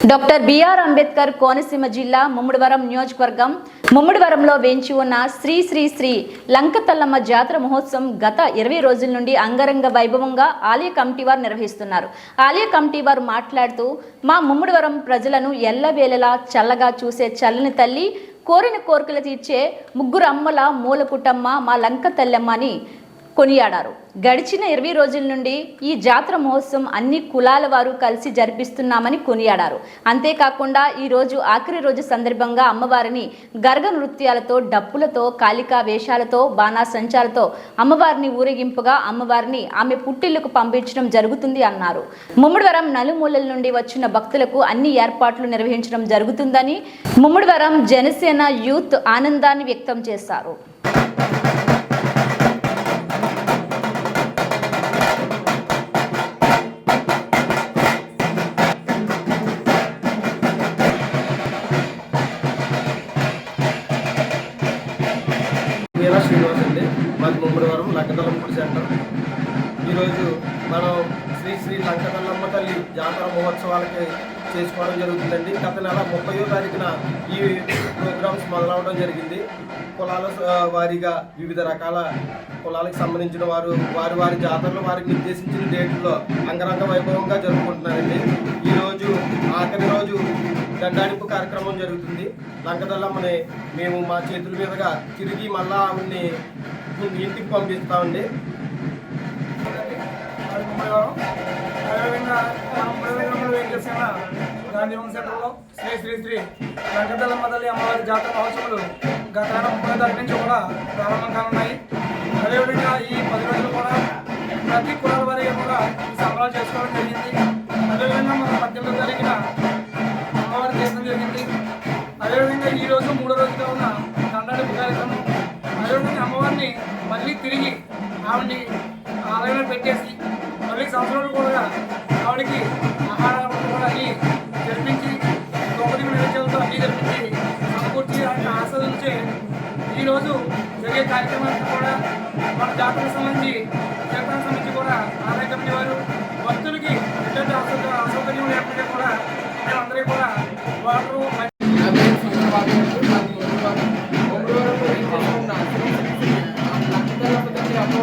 Doctor BR Ambedkar Konaseema జిల్లా ముమ్మడివరం నియోజకవర్గం ముమ్మడివరంలో వేంచి ఉన్న శ్రీ శ్రీ శ్రీ లంకతల్లమ్మ జాతర మహోత్సవం గత ఇరవై రోజుల నుండి అంగరంగ వైభవంగా ఆలయ కమిటీ వారు నిర్వహిస్తున్నారు. ఆలయ కమిటీ వారు మాట్లాడుతూ మా ముమ్మడివరం ప్రజలను ఎల్లవేళలా చల్లగా చూసే చల్లని తల్లి కోరిన కోరికలు తీర్చే ముగ్గురు అమ్మల మూల కుటమ్మ మా లంక తల్లమ్మ అని కొనియాడారు. గడిచిన ఇరవై రోజుల నుండి ఈ జాతర మహోత్సవం అన్ని కులాల వారు కలిసి జరిపిస్తున్నామని కొనియాడారు. అంతేకాకుండా ఈ రోజు ఆఖరి రోజు సందర్భంగా అమ్మవారిని గర్గ నృత్యాలతో డప్పులతో కాళికా వేషాలతో బాణాసంచాలతో అమ్మవారిని ఊరేగింపుగా అమ్మవారిని ఆమె పుట్టిళ్ళకు పంపించడం జరుగుతుంది అన్నారు. ముమ్మడివరం నలుమూలల నుండి వచ్చిన భక్తులకు అన్ని ఏర్పాట్లు నిర్వహించడం జరుగుతుందని ముమ్మడివరం జనసేన యూత్ ఆనందాన్ని వ్యక్తం చేశారు. మాది ముమ్మడివరం లంకతల్లమ్మూడి సెంటర్. ఈరోజు మనం శ్రీ శ్రీ లంకదల్లమ్మ తల్లి జాతర మహోత్సవాలకి చేసుకోవడం జరుగుతుందండి. గత నెల ముప్పయో తారీఖున ఈ ప్రోగ్రామ్స్ మొదలవడం జరిగింది. కులాల వారీగా వివిధ రకాల కులాలకు సంబంధించిన వారు వారి వారి జాతరలు వారికి నిర్దేశించిన డేట్లో అంగరంగ కార్యక్రమం జరుగుతుంది. లంకదల్లమ్మని మేము మా చేతుల మీదుగా తిరిగి మళ్ళా ఆవిడ్ని ఇంటికి పంపిస్తామండి అదేవిధంగా సెంటర్లో శ్రీ శ్రీ శ్రీ వెంకటలమ్మ తల్లి అమ్మవారి జాతర మహోత్సవాలు గత ముప్పై తారీఖు నుంచి కూడా ప్రారంభం కానున్నాయి. అదేవిధంగా ఈ పది రోజులు కూడా ప్రతి కులాల వారిగా కూడా సంబరాలు చేసుకోవడం జరిగింది. అదేవిధంగా మన మధ్యలో తారీఖున జరిగింది అదేవిధంగా ఈ రోజు మూడో రోజుగా ఉన్న దండాడింపు కార్యక్రమం. అదేవిధంగా అమ్మవారిని మళ్ళీ తిరిగి ఆవిడని ఆలయంలో పెట్టేసి మళ్ళీ సంవత్సరాలు కూడా ఆవిడకి ఆహారం కూడా అన్ని జరిపించి గొప్పది నివేద్యాలతో అన్ని జరిపించి సమకూర్చి ఆయన ఆస్వాదించే ఈరోజు జరిగే కార్యక్రమానికి కూడా మన జాతరకు సంబంధించి క్షేత్రానికి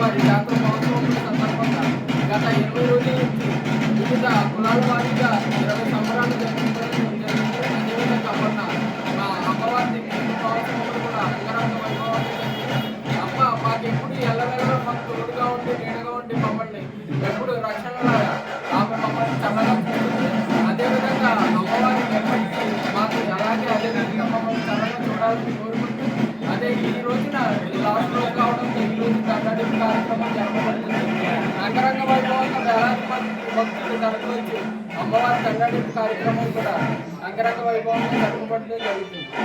వారి జాతర మహోత్సవం సందర్భంగా గత ఇరవై రోజుల నుంచి వివిధ కులాల వారీగా ఇరవై సంబరాలు జరిపించడం జరిగింది. అదేవిధంగా మొన్న మా అమ్మవారిని మహోత్సవంలో కూడా అంగరంగ వైభవంగా జరిగింది. అమ్మ మాకు తోడుగా ఉండి నీడగా ఉండి మమ్మల్ని ఎప్పుడు రక్షణలో ఆమె మమ్మల్ని చల్లగా అదేవిధంగా అమ్మవారి ఎప్పటికీ మాకు అలాగే అదే విధంగా మమ్మల్ని చల్లగా చూడాలని వేలాది మంది భక్తులు తరలివచ్చి అమ్మవారి దండాడింపు కార్యక్రమం కూడా అంగరంగ వైభవంగా జరగబడడం జరుగుతుంది.